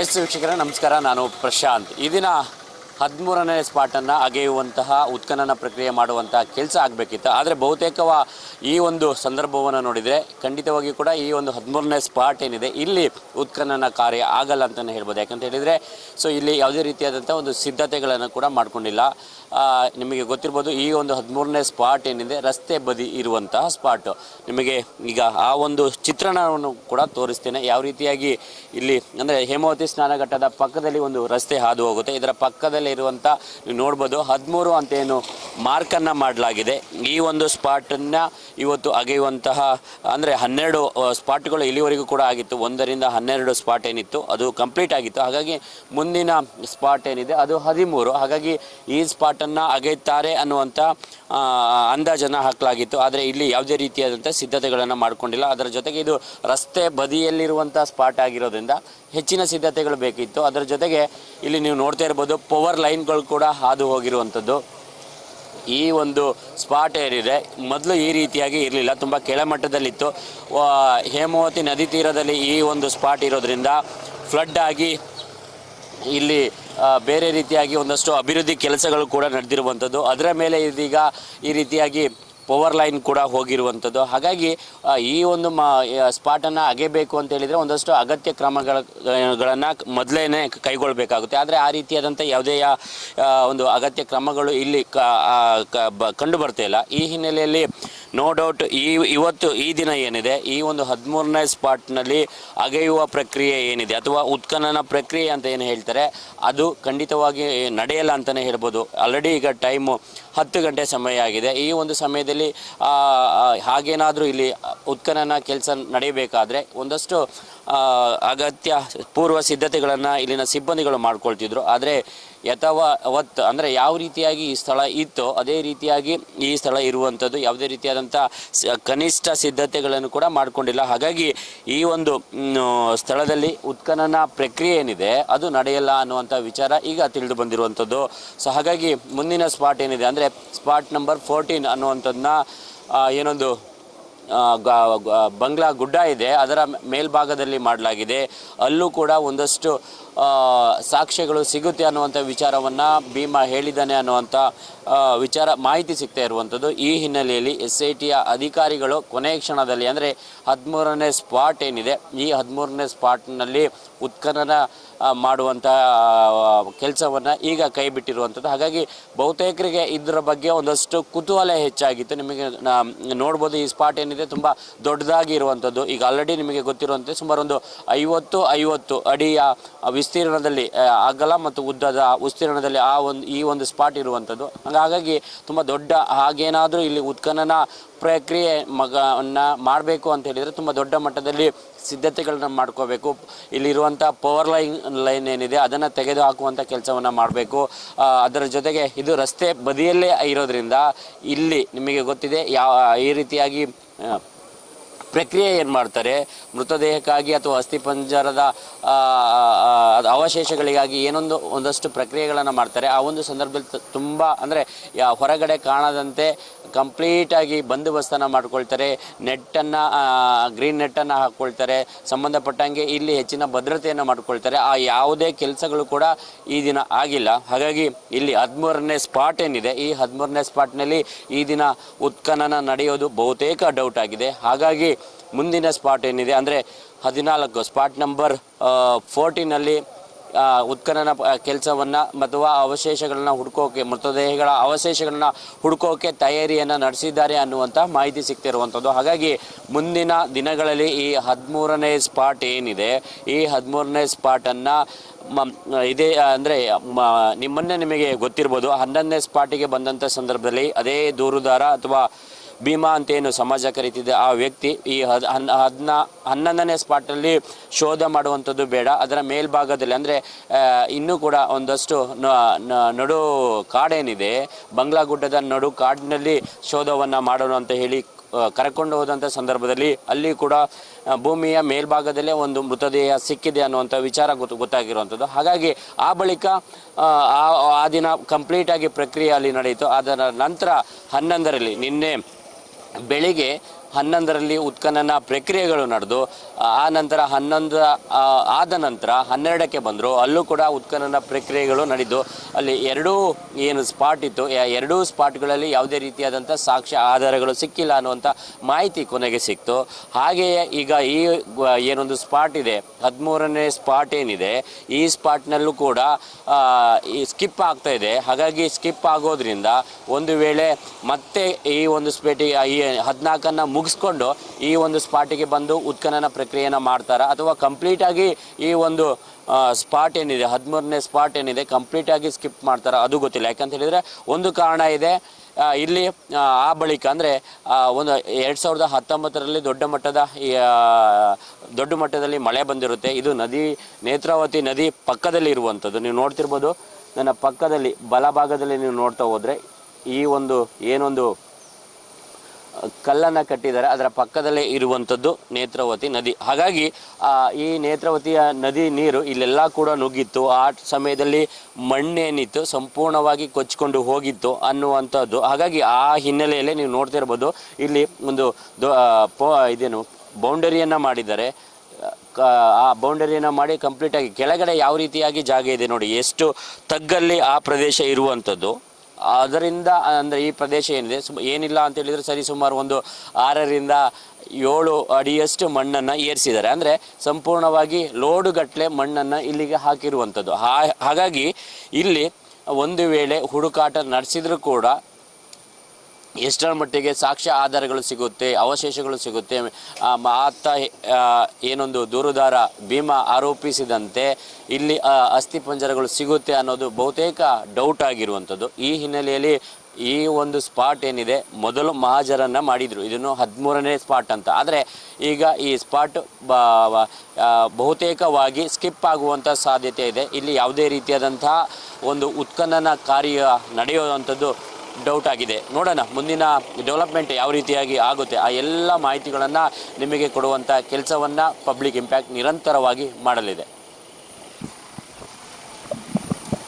S ವೀಕ್ಷಕರ, ನಮಸ್ಕಾರ. ನಾನು ಪ್ರಶಾಂತ್. ಈ ದಿನ ಹದಿಮೂರನೇ ಸ್ಪಾಟನ್ನು ಅಗೆಯುವಂತಹ ಉತ್ಖನನ ಪ್ರಕ್ರಿಯೆ ಮಾಡುವಂತಹ ಕೆಲಸ ಆಗಬೇಕಿತ್ತು. ಆದರೆ ಬಹುತೇಕವ ಈ ಒಂದು ಸಂದರ್ಭವನ್ನು ನೋಡಿದರೆ ಖಂಡಿತವಾಗಿಯೂ ಕೂಡ ಈ ಒಂದು ಹದಿಮೂರನೇ ಸ್ಪಾಟ್ ಏನಿದೆ, ಇಲ್ಲಿ ಉತ್ಖನನ ಕಾರ್ಯ ಆಗಲ್ಲ ಅಂತಲೇ ಹೇಳ್ಬೋದು. ಯಾಕಂತ ಹೇಳಿದರೆ, ಸೊ ಇಲ್ಲಿ ಯಾವುದೇ ರೀತಿಯಾದಂಥ ಒಂದು ಸಿದ್ಧತೆಗಳನ್ನು ಕೂಡ ಮಾಡ್ಕೊಂಡಿಲ್ಲ. ನಿಮಗೆ ಗೊತ್ತಿರ್ಬೋದು, ಈ ಒಂದು ಹದಿಮೂರನೇ ಸ್ಪಾಟ್ ಏನಿದೆ, ರಸ್ತೆ ಬದಿ ಇರುವಂತಹ ಸ್ಪಾಟ್. ನಿಮಗೆ ಈಗ ಆ ಒಂದು ಚಿತ್ರಣವನ್ನು ಕೂಡ ತೋರಿಸ್ತೇನೆ. ಯಾವ ರೀತಿಯಾಗಿ ಇಲ್ಲಿ, ಅಂದರೆ ಹೇಮಾವತಿ ಸ್ನಾನಘಟ್ಟದ ಪಕ್ಕದಲ್ಲಿ ಒಂದು ರಸ್ತೆ ಹಾದು ಹೋಗುತ್ತೆ. ಇದರ ಪಕ್ಕದಲ್ಲಿ ಇರುವಂಥ ನೀವು ನೋಡ್ಬೋದು, ಹದಿಮೂರು ಅಂತ ಏನು ಮಾರ್ಕನ್ನು ಮಾಡಲಾಗಿದೆ. ಈ ಒಂದು ಸ್ಪಾಟನ್ನು ಇವತ್ತು ಅಗೆಯುವಂತಹ, ಅಂದರೆ ಹನ್ನೆರಡು ಸ್ಪಾಟ್ಗಳು ಇಲ್ಲಿವರೆಗೂ ಕೂಡ ಆಗಿತ್ತು. ಒಂದರಿಂದ ಹನ್ನೆರಡು ಸ್ಪಾಟ್ ಏನಿತ್ತು, ಅದು ಕಂಪ್ಲೀಟ್ ಆಗಿತ್ತು. ಹಾಗಾಗಿ ಮುಂದಿನ ಸ್ಪಾಟ್ ಏನಿದೆ, ಅದು ಹದಿಮೂರು. ಹಾಗಾಗಿ ಈ ಸ್ಪಾಟನ್ನು ಅಗೆಯುತ್ತಾರೆ ಅನ್ನುವಂಥ ಅಂದಾಜನ್ನು ಹಾಕಲಾಗಿತ್ತು. ಆದರೆ ಇಲ್ಲಿ ಯಾವುದೇ ರೀತಿಯಾದಂಥ ಸಿದ್ಧತೆಗಳನ್ನು ಮಾಡಿಕೊಂಡಿಲ್ಲ. ಅದರ ಜೊತೆಗೆ ಇದು ರಸ್ತೆ ಬದಿಯಲ್ಲಿರುವಂಥ ಸ್ಪಾಟ್ ಆಗಿರೋದ್ರಿಂದ ಹೆಚ್ಚಿನ ಸಿದ್ಧತೆಗಳು ಬೇಕಿತ್ತು. ಅದರ ಜೊತೆಗೆ ಇಲ್ಲಿ ನೀವು ನೋಡ್ತಾ ಇರ್ಬೋದು ಪವರ್ ಲೈನ್ಗಳು ಕೂಡ ಹಾದು ಹೋಗಿರುವಂಥದ್ದು ಈ ಒಂದು ಸ್ಪಾಟ್ ಏನಿದೆ, ಮೊದಲು ಈ ರೀತಿಯಾಗಿ ಇರಲಿಲ್ಲ. ತುಂಬ ಕೆಳಮಟ್ಟದಲ್ಲಿತ್ತು. ಹೇಮಾವತಿ ನದಿ ತೀರದಲ್ಲಿ ಈ ಒಂದು ಸ್ಪಾಟ್ ಇರೋದ್ರಿಂದ ಫ್ಲಡ್ ಆಗಿ ಇಲ್ಲಿ ಬೇರೆ ರೀತಿಯಾಗಿ ಒಂದಷ್ಟು ಅಭಿವೃದ್ಧಿ ಕೆಲಸಗಳು ಕೂಡ ನಡೆದಿರುವಂಥದ್ದು. ಅದರ ಮೇಲೆ ಇದೀಗ ಈ ರೀತಿಯಾಗಿ ಪವರ್ ಲೈನ್ ಕೂಡ ಹೋಗಿರುವಂಥದ್ದು. ಹಾಗಾಗಿ ಈ ಒಂದು ಮಾ ಸ್ಪಾಟನ್ನು ಅಗೆಬೇಕು ಅಂತ ಹೇಳಿದರೆ ಒಂದಷ್ಟು ಅಗತ್ಯ ಕ್ರಮಗಳನ್ನು ಮೊದಲೇ ಕೈಗೊಳ್ಳಬೇಕಾಗುತ್ತೆ ಆದರೆ ಆ ರೀತಿಯಾದಂಥ ಯಾವುದೇ ಒಂದು ಅಗತ್ಯ ಕ್ರಮಗಳು ಇಲ್ಲಿ ಕಂಡು ಬರ್ತಾ ಇಲ್ಲ. ಈ ಹಿನ್ನೆಲೆಯಲ್ಲಿ ನೋ ಡೌಟ್ ಈ ಇವತ್ತು ಈ ದಿನ ಏನಿದೆ, ಈ ಒಂದು ಹದಿಮೂರನೇ ಸ್ಪಾಟ್ನಲ್ಲಿ ಅಗೆಯುವ ಪ್ರಕ್ರಿಯೆ ಏನಿದೆ, ಅಥವಾ ಉತ್ಖನನ ಪ್ರಕ್ರಿಯೆ ಅಂತ ಏನು ಹೇಳ್ತಾರೆ, ಅದು ಖಂಡಿತವಾಗಿ ನಡೆಯಲ್ಲ ಅಂತಲೇ ಹೇಳ್ಬೋದು. ಆಲ್ರೆಡಿ ಈಗ ಟೈಮು ಹತ್ತು ಗಂಟೆ ಸಮಯ ಆಗಿದೆ. ಈ ಒಂದು ಸಮಯದಲ್ಲಿ ಹಾಗೇನಾದರೂ ಇಲ್ಲಿ ಉತ್ಖನನ ಕೆಲಸ ನಡೆಯಬೇಕಾದ್ರೆ ಒಂದಷ್ಟು ಅಗತ್ಯ ಪೂರ್ವ ಸಿದ್ಧತೆಗಳನ್ನು ಇಲ್ಲಿನ ಸಿಬ್ಬಂದಿಗಳು ಮಾಡ್ಕೊಳ್ತಿದ್ರು. ಆದರೆ ಯಥಾವತ್ ಅಂದರೆ ಯಾವ ರೀತಿಯಾಗಿ ಈ ಸ್ಥಳ ಇತ್ತೋ ಅದೇ ರೀತಿಯಾಗಿ ಈ ಸ್ಥಳ ಇರುವಂಥದ್ದು. ಯಾವುದೇ ರೀತಿಯಾದಂಥ ಕನಿಷ್ಠ ಸಿದ್ಧತೆಗಳನ್ನು ಕೂಡ ಮಾಡಿಕೊಂಡಿಲ್ಲ. ಹಾಗಾಗಿ ಈ ಒಂದು ಸ್ಥಳದಲ್ಲಿ ಉತ್ಖನನ ಪ್ರಕ್ರಿಯೆ ಏನಿದೆ, ಅದು ನಡೆಯಲ್ಲ ಅನ್ನುವಂಥ ವಿಚಾರ ಈಗ ತಿಳಿದು ಬಂದಿರುವಂಥದ್ದು. ಸೊ ಹಾಗಾಗಿ ಮುಂದಿನ ಸ್ಪಾಟ್ ಏನಿದೆ ಅಂದರೆ ಸ್ಪಾಟ್ ನಂಬರ್ ಫೋರ್ಟೀನ್ ಅನ್ನುವಂಥದ್ದನ್ನ ಏನೊಂದು ಬಂಗ್ಲಾ ಗುಡ್ಡ ಇದೆ. ಅದರ ಮೇಲ್ಭಾಗದಲ್ಲಿ ಮಾಡಲಾಗಿದೆ. ಅಲ್ಲೂ ಕೂಡ ಒಂದಷ್ಟು ಸಾಕ್ಷ್ಯಗಳು ಸಿಗುತ್ತೆ ಅನ್ನುವಂಥ ವಿಚಾರವನ್ನು ಭೀಮಾ ಹೇಳಿದ್ದಾನೆ ಅನ್ನುವಂಥ ವಿಚಾರ, ಮಾಹಿತಿ ಸಿಗ್ತಾ ಇರುವಂಥದ್ದು ಈ ಹಿನ್ನೆಲೆಯಲ್ಲಿ ಎಸ್ ಐ ಟಿಯ ಅಧಿಕಾರಿಗಳು ಕೊನೆಯ ಕ್ಷಣದಲ್ಲಿ, ಅಂದರೆ ಹದಿಮೂರನೇ ಸ್ಪಾಟ್ ಏನಿದೆ, ಈ ಹದಿಮೂರನೇ ಸ್ಪಾಟ್ನಲ್ಲಿ ಉತ್ಖನನ ಮಾಡುವಂಥ ಕೆಲಸವನ್ನು ಈಗ ಕೈ ಬಿಟ್ಟಿರುವಂಥದ್ದು ಹಾಗಾಗಿ ಬಹುತೇಕರಿಗೆ ಇದರ ಬಗ್ಗೆ ಒಂದಷ್ಟು ಕುತೂಹಲ ಹೆಚ್ಚಾಗಿತ್ತು. ನಿಮಗೆ ನೋಡ್ಬೋದು ಈ ಸ್ಪಾಟ್ ಏನಿದೆ, ತುಂಬ ದೊಡ್ಡದಾಗಿ ಇರುವಂಥದ್ದು ಈಗ ಆಲ್ರೆಡಿ ನಿಮಗೆ ಗೊತ್ತಿರುವಂತೆ ಸುಮಾರು ಒಂದು ಐವತ್ತು ಐವತ್ತು ಅಡಿಯ ವಿಸ್ತೀರ್ಣದಲ್ಲಿ ಅಗಲ ಮತ್ತು ಉದ್ದದ ವಿಸ್ತೀರ್ಣದಲ್ಲಿ ಆ ಒಂದು, ಈ ಒಂದು ಸ್ಪಾಟ್ ಇರುವಂಥದ್ದು. ಹಾಗಾಗಿ ತುಂಬ ದೊಡ್ಡ ಹಾಗೇನಾದರೂ ಇಲ್ಲಿ ಉತ್ಖನನ ಪ್ರಕ್ರಿಯೆ ಮಗನ ಮಾಡಬೇಕು ಅಂತ ಹೇಳಿದರೆ ತುಂಬ ದೊಡ್ಡ ಮಟ್ಟದಲ್ಲಿ ಸಿದ್ಧತೆಗಳನ್ನ ಮಾಡ್ಕೋಬೇಕು. ಇಲ್ಲಿರುವಂಥ ಪವರ್ ಲೈನ್ ಲೈನ್ ಏನಿದೆ ಅದನ್ನು ತೆಗೆದು ಹಾಕುವಂಥ ಕೆಲಸವನ್ನು ಮಾಡಬೇಕು. ಅದರ ಜೊತೆಗೆ ಇದು ರಸ್ತೆ ಬದಿಯಲ್ಲೇ ಇರೋದ್ರಿಂದ ಇಲ್ಲಿ ನಿಮಗೆ ಗೊತ್ತಿದೆ, ಯಾವ, ಈ ರೀತಿಯಾಗಿ ಪ್ರಕ್ರಿಯೆ ಏನು ಮಾಡ್ತಾರೆ? ಮೃತದೇಹಕ್ಕಾಗಿ ಅಥವಾ ಅಸ್ಥಿಪಂಜರದ ಅವಶೇಷಗಳಿಗಾಗಿ ಏನೊಂದು, ಒಂದಷ್ಟು ಪ್ರಕ್ರಿಯೆಗಳನ್ನು ಮಾಡ್ತಾರೆ. ಆ ಒಂದು ಸಂದರ್ಭದಲ್ಲಿ ತುಂಬ ಅಂದರೆ ಹೊರಗಡೆ ಕಾಣದಂತೆ ಕಂಪ್ಲೀಟಾಗಿ ಬಂದೋಬಸ್ತನ್ನು ಮಾಡ್ಕೊಳ್ತಾರೆ, ನೆಟ್ಟನ್ನು ಗ್ರೀನ್ ನೆಟ್ಟನ್ನು ಹಾಕ್ಕೊಳ್ತಾರೆ ಸಂಬಂಧಪಟ್ಟಂಗೆ ಇಲ್ಲಿ ಹೆಚ್ಚಿನ ಭದ್ರತೆಯನ್ನು ಮಾಡ್ಕೊಳ್ತಾರೆ. ಆ ಯಾವುದೇ ಕೆಲಸಗಳು ಕೂಡ ಈ ದಿನ ಆಗಿಲ್ಲ. ಹಾಗಾಗಿ ಇಲ್ಲಿ ಹದಿಮೂರನೇ ಸ್ಪಾಟ್ ಏನಿದೆ, ಈ ಹದಿಮೂರನೇ ಸ್ಪಾಟ್ನಲ್ಲಿ ಈ ದಿನ ಉತ್ಖನನ ನಡೆಯೋದು ಬಹುತೇಕ ಡೌಟ್ ಆಗಿದೆ. ಹಾಗಾಗಿ ಮುಂದಿನ ಸ್ಪಾಟ್ ಏನಿದೆ ಅಂದರೆ ಹದಿನಾಲ್ಕು ಸ್ಪಾಟ್ ನಂಬರ್ ಫೋರ್ಟೀನಲ್ಲಿ ಉತ್ಖನನ ಕೆಲಸವನ್ನು ಅಥವಾ ಅವಶೇಷಗಳನ್ನ ಹುಡುಕೋಕೆ, ಮೃತದೇಹಗಳ ಅವಶೇಷಗಳನ್ನ ಹುಡುಕೋಕೆ ತಯಾರಿಯನ್ನು ನಡೆಸಿದ್ದಾರೆ ಅನ್ನುವಂಥ ಮಾಹಿತಿ ಸಿಗ್ತಿರುವಂಥದ್ದು. ಹಾಗಾಗಿ ಮುಂದಿನ ದಿನಗಳಲ್ಲಿ ಈ ಹದಿಮೂರನೇ ಸ್ಪಾಟ್ ಏನಿದೆ, ಈ ಹದಿಮೂರನೇ ಸ್ಪಾಟನ್ನು ಇದೇ ಅಂದರೆ ನಿಮ್ಮನ್ನೇ ನಿಮಗೆ ಗೊತ್ತಿರ್ಬೋದು. ಹನ್ನೊಂದನೇ ಸ್ಪಾಟಿಗೆ ಬಂದಂಥ ಸಂದರ್ಭದಲ್ಲಿ ಅದೇ ದೂರುದಾರ ಅಥವಾ ಭೀಮಾ ಅಂತ ಏನು ಸಮಾಜ ಕರೀತಿದೆ ಆ ವ್ಯಕ್ತಿ ಈ ಹದ್ ಹನ್ ಹದಿನ ಹನ್ನೊಂದನೇ ಸ್ಪಾಟಲ್ಲಿ ಶೋಧ ಮಾಡುವಂಥದ್ದು ಬೇಡ. ಅದರ ಮೇಲ್ಭಾಗದಲ್ಲಿ ಅಂದರೆ ಇನ್ನೂ ಕೂಡ ಒಂದಷ್ಟು ನಡು ಕಾಡೇನಿದೆ. ಬಂಗ್ಲಾ ಗುಡ್ಡದ ನಡು ಕಾಡಿನಲ್ಲಿ ಶೋಧವನ್ನು ಮಾಡೋಣ ಅಂತ ಹೇಳಿ ಕರ್ಕೊಂಡು ಹೋದಂಥ ಸಂದರ್ಭದಲ್ಲಿ ಅಲ್ಲಿ ಕೂಡ ಭೂಮಿಯ ಮೇಲ್ಭಾಗದಲ್ಲೇ ಒಂದು ಮೃತದೇಹ ಸಿಕ್ಕಿದೆ ಅನ್ನುವಂಥ ವಿಚಾರ ಗೊತ್ತು ಗೊತ್ತಾಗಿರುವಂಥದ್ದು. ಹಾಗಾಗಿ ಆ ಬಳಿಕ ಆ ದಿನ ಕಂಪ್ಲೀಟಾಗಿ ಪ್ರಕ್ರಿಯೆ ಅಲ್ಲಿ ನಡೆಯಿತು. ಅದರ ನಂತರ ಹನ್ನೊಂದರಲ್ಲಿ ನಿನ್ನೆ ಬೆಳಿಗ್ಗೆ ಹನ್ನೊಂದರಲ್ಲಿ ಉತ್ಖನನ ಪ್ರಕ್ರಿಯೆಗಳು ನಡೆದು ಆ ನಂತರ ಹನ್ನೊಂದು ಆದ ನಂತರ ಹನ್ನೆರಡಕ್ಕೆ ಬಂದರು. ಅಲ್ಲೂ ಕೂಡ ಉತ್ಖನನ ಪ್ರಕ್ರಿಯೆಗಳು ನಡೆದು ಅಲ್ಲಿ ಎರಡೂ ಏನು ಸ್ಪಾಟ್ ಇತ್ತು. ಎರಡೂ ಸ್ಪಾಟ್ಗಳಲ್ಲಿ ಯಾವುದೇ ರೀತಿಯಾದಂಥ ಸಾಕ್ಷ್ಯ ಆಧಾರಗಳು ಸಿಕ್ಕಿಲ್ಲ ಅನ್ನುವಂಥ ಮಾಹಿತಿ ಕೊನೆಗೆ ಸಿಕ್ತು. ಹಾಗೆಯೇ ಈಗ ಈ ಏನೊಂದು ಸ್ಪಾಟ್ ಇದೆ, ಹದಿಮೂರನೇ ಸ್ಪಾಟ್ ಏನಿದೆ, ಈ ಸ್ಪಾಟ್ನಲ್ಲೂ ಕೂಡ ಈ ಸ್ಕಿಪ್ ಆಗ್ತಾ ಇದೆ. ಹಾಗಾಗಿ ಸ್ಕಿಪ್ ಆಗೋದ್ರಿಂದ ಒಂದು ವೇಳೆ ಮತ್ತೆ ಈ ಒಂದು ಸ್ಪೇಟಿ ಈ ಹದಿನಾಲ್ಕನ್ನು ಮುಗಿಸ್ಕೊಂಡು ಈ ಒಂದು ಸ್ಪಾಟಿಗೆ ಬಂದು ಉತ್ಖನನ ಪ್ರಕ್ರಿಯೆನ ಮಾಡ್ತಾರಾ? ಅಥವಾ ಕಂಪ್ಲೀಟಾಗಿ ಈ ಒಂದು ಸ್ಪಾಟ್ ಏನಿದೆ ಹದಿಮೂರನೇ ಸ್ಪಾಟ್ ಏನಿದೆ ಕಂಪ್ಲೀಟಾಗಿ ಸ್ಕಿಪ್ ಮಾಡ್ತಾರಾ? ಅದು ಗೊತ್ತಿಲ್ಲ. ಯಾಕಂತ ಹೇಳಿದರೆ ಒಂದು ಕಾರಣ ಇದೆ ಇಲ್ಲಿ ಆ, ಬಳಿಕ ಅಂದರೆ ಒಂದು ಎರಡು ಸಾವಿರದ ಹತ್ತೊಂಬತ್ತರಲ್ಲಿ ದೊಡ್ಡ ಮಟ್ಟದ ದೊಡ್ಡ ಮಟ್ಟದಲ್ಲಿ ಮಳೆ ಬಂದಿರುತ್ತೆ. ಇದು ನದಿ ನೇತ್ರಾವತಿ ನದಿ ಪಕ್ಕದಲ್ಲಿ ಇರುವಂಥದ್ದು. ನೀವು ನೋಡ್ತಿರ್ಬೋದು ನನ್ನ ಪಕ್ಕದಲ್ಲಿ ಬಲಭಾಗದಲ್ಲಿ ನೀವು ನೋಡ್ತಾ ಹೋದರೆ ಈ ಒಂದು ಏನೊಂದು ಕಲ್ಲನ್ನು ಕಟ್ಟಿದ್ದಾರೆ. ಅದರ ಪಕ್ಕದಲ್ಲೇ ಇರುವಂಥದ್ದು ನೇತ್ರಾವತಿ ನದಿ. ಹಾಗಾಗಿ ಈ ನೇತ್ರಾವತಿಯ ನದಿ ನೀರು ಇಲ್ಲೆಲ್ಲ ಕೂಡ ನುಗ್ಗಿತ್ತು. ಆ ಸಮಯದಲ್ಲಿ ಮಣ್ಣೇನಿತ್ತು ಸಂಪೂರ್ಣವಾಗಿ ಕೊಚ್ಕೊಂಡು ಹೋಗಿತ್ತು ಅನ್ನುವಂಥದ್ದು. ಹಾಗಾಗಿ ಆ ಹಿನ್ನೆಲೆಯಲ್ಲಿ ನೀವು ನೋಡ್ತಿರ್ಬೋದು ಇಲ್ಲಿ ಒಂದು ಇದೇನು, ಬೌಂಡರಿಯನ್ನು ಮಾಡಿದ್ದಾರೆ. ಆ ಬೌಂಡರಿಯನ್ನು ಮಾಡಿ ಕಂಪ್ಲೀಟಾಗಿ ಕೆಳಗಡೆ ಯಾವ ರೀತಿಯಾಗಿ ಜಾಗ ಇದೆ ನೋಡಿ. ಎಷ್ಟು ತಗ್ಗಲ್ಲಿ ಆ ಪ್ರದೇಶ ಇರುವಂಥದ್ದು. ಅದರಿಂದ, ಅಂದರೆ ಈ ಪ್ರದೇಶ ಏನಿದೆ, ಸುಮ್, ಏನಿಲ್ಲ ಅಂತ ಹೇಳಿದರೆ ಸರಿ, ಸುಮಾರು ಒಂದು ಆರರಿಂದ ಏಳು ಅಡಿಯಷ್ಟು ಮಣ್ಣನ್ನು ಏರಿಸಿದ್ದಾರೆ. ಅಂದರೆ ಸಂಪೂರ್ಣವಾಗಿ ಲೋಡುಗಟ್ಟಲೆ ಮಣ್ಣನ್ನು ಇಲ್ಲಿಗೆ ಹಾಕಿರುವಂಥದ್ದು. ಹಾಗಾಗಿ ಇಲ್ಲಿ ಒಂದು ವೇಳೆ ಹುಡುಕಾಟ ನಡೆಸಿದರೂ ಕೂಡ ಎಷ್ಟರ ಮಟ್ಟಿಗೆ ಸಾಕ್ಷ್ಯ ಆಧಾರಗಳು ಸಿಗುತ್ತೆ, ಅವಶೇಷಗಳು ಸಿಗುತ್ತೆ. ಆತ ಏನೊಂದು ದೂರುದಾರ ಭೀಮ ಆರೋಪಿಸಿದಂತೆ ಇಲ್ಲಿ ಅಸ್ಥಿ ಪಂಜರಗಳು ಸಿಗುತ್ತೆ ಅನ್ನೋದು ಬಹುತೇಕ ಡೌಟ್ ಆಗಿರುವಂಥದ್ದು. ಈ ಹಿನ್ನೆಲೆಯಲ್ಲಿ ಈ ಒಂದು ಸ್ಪಾಟ್ ಏನಿದೆ, ಮೊದಲು ಮಹಾಜರನ್ನು ಮಾಡಿದರು. ಇದನ್ನು ಹದಿಮೂರನೇ ಸ್ಪಾಟ್ ಅಂತ. ಆದರೆ ಈಗ ಈ ಸ್ಪಾಟ್ ಬಹುತೇಕವಾಗಿ ಸ್ಕಿಪ್ ಆಗುವಂಥ ಸಾಧ್ಯತೆ ಇದೆ. ಇಲ್ಲಿ ಯಾವುದೇ ರೀತಿಯಾದಂತಹ ಒಂದು ಉತ್ಖನನ ಕಾರ್ಯ ನಡೆಯುವಂಥದ್ದು ಡೌಟ್ ಆಗಿದೆ. ನೋಡೋಣ, ಮುಂದಿನ ಡೆವಲಪ್ಮೆಂಟ್ ಯಾವ ರೀತಿಯಾಗಿ ಆಗುತ್ತೆ? ಆ ಎಲ್ಲ ಮಾಹಿತಿಗಳನ್ನು ನಿಮಗೆ ಕೊಡುವಂಥ ಕೆಲಸವನ್ನು ಪಬ್ಲಿಕ್ ಇಂಪ್ಯಾಕ್ಟ್ ನಿರಂತರವಾಗಿ ಮಾಡಲಿದೆ.